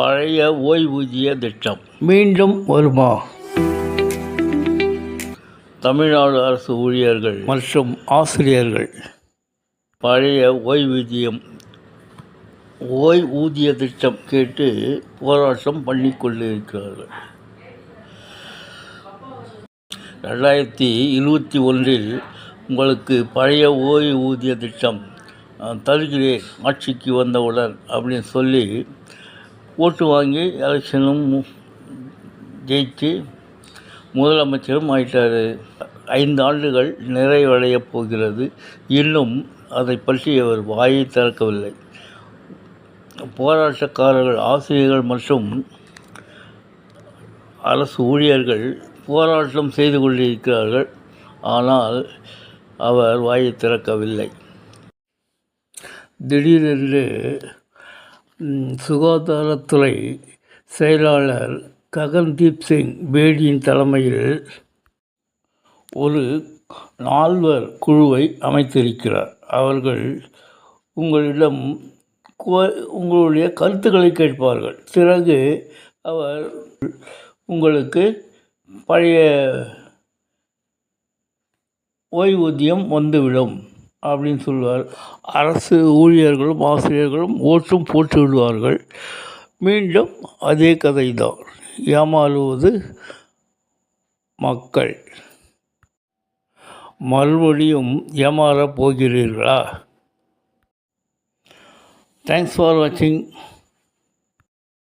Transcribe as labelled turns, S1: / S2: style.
S1: பழைய ஓய்வூதிய திட்டம்.
S2: மீண்டும் வருமா?
S1: தமிழ்நாடு அரசு ஊழியர்கள்
S2: மற்றும் ஆசிரியர்கள்.
S1: பழைய ஓய்வூதியம் ஓய்வூதிய திட்டம் கேட்டு போராட்டம் பண்ணி கொண்டிருக்கிறார்கள். ரெண்டாயிரத்தி இருபத்தி ஒன்றில் உங்களுக்கு பழைய ஓய்வூதிய திட்டம் தருகிறேன் ஆட்சிக்கு வந்தவுடன் அப்படின்னு சொல்லி ஓட்டு வாங்கி எலெக்ஷனும் மு- முதலமைச்சரும் ஆயிட்டார். ஐந்து ஆண்டுகள் நிறைவடையப் போகிறது. இன்னும் அதை பற்றி அவர் வாயை திறக்கவில்லை. போராட்டக்காரர்கள் ஆசிரியர்கள் மற்றும் அரசு ஊழியர்கள் போராட்டம் செய்து கொண்டிருக்கிறார்கள். ஆனால் அவர் வாயை திறக்கவில்லை.
S2: திடீரென்று சுகாதாரத்துறை செயலாளர் ககன்தீப் சிங் பேடியின் தலைமையில் ஒரு நால்வர் குழுவை அமைத்திருக்கிறார். அவர்கள் உங்களிடம் கோ- உங்களுடைய கருத்துக்களை கேட்பார்கள். பிறகு அவர் உங்களுக்கு பழைய ஓய்வூதியம் வந்துவிடும். அப்படின்னு சொல்வார் அரசு ஊழியர்களும் ஆசிரியர்களும் ஓட்டும் போட்டு விடுவார்கள் மீண்டும் அதே கதை தான் ஏமாறுவது மக்கள். மறுபடியும் ஏமாறப் போகிறீர்களா? தேங்க்ஸ் ஃபார் வாட்சிங்